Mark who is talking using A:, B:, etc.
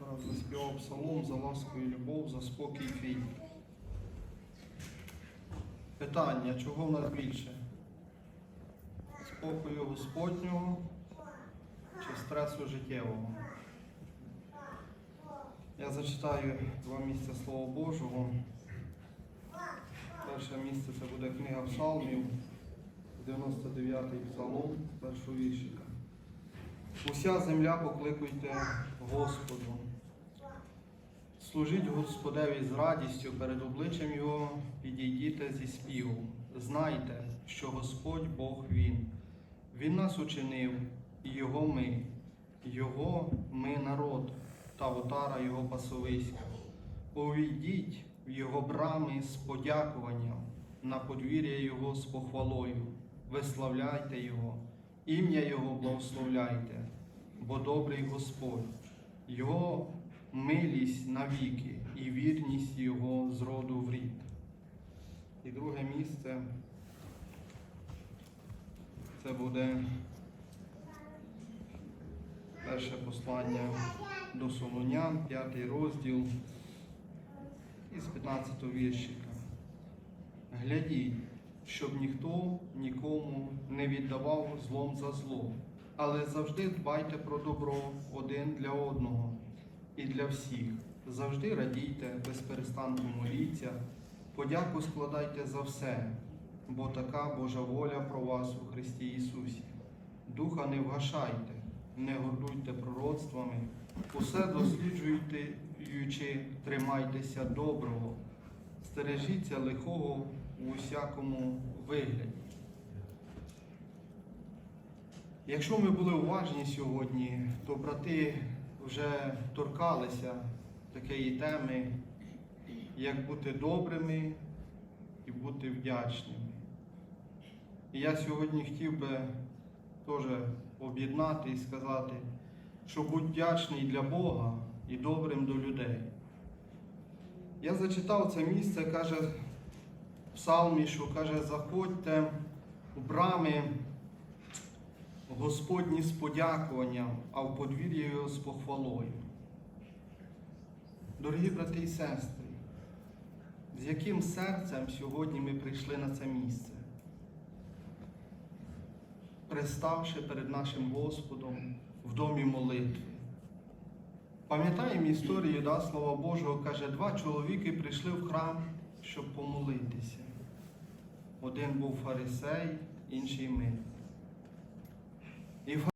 A: Раз заспівав псалом за ласку і любов, за спокій твій. Питання, чого в нас більше? Спокою Господнього чи стресу життєвого? Я зачитаю два місця Слова Божого. Перше місце це буде книга Псалмів, 99-й псалом, першого віршика. Уся земля покликуйте Господу. Служіть Господеві з радістю перед обличчям Його, підійдіте зі співу. Знайте, що Господь Бог Він. Він нас учинив, і Його ми, Його ми народ, та отара Його пасовиська. Увійдіть в Його брами з подякуванням, на подвір'я Його з похвалою, виславляйте Його, ім'я Його благословляйте, бо добрий Господь, Його милість навіки і вірність Його з роду в рід. І друге місце це буде перше послання до Солонян, п'ятий розділ із 15 віршика. Глядіть, щоб ніхто нікому не віддавав злом за зло, але завжди дбайте про добро один для одного і для всіх. Завжди радійте, без перестанку моліться, подяку складайте за все, бо така Божа воля про вас у Христі Ісусі. Духа не вгашайте, не гордуйте пророцтвами, усе досліджуйте, тримайтеся доброго, стережіться лихого у усякому вигляді. Якщо ми були уважні сьогодні, то брати вже торкалися такої теми, як бути добрими і бути вдячними. І я сьогодні хотів би теж об'єднати і сказати, що будь вдячний для Бога і добрим до людей. Я зачитав це місце, каже псалмі, що каже, заходьте у брами Господні з подякуванням, а в подвір'я з похвалою. Дорогі брати і сестри, з яким серцем сьогодні ми прийшли на це місце? Приставши перед нашим Господом в домі молитви. Пам'ятаємо історію да, Слова Божого, каже, два чоловіки прийшли в храм, щоб помолитися. Один був фарисей, інший мит. І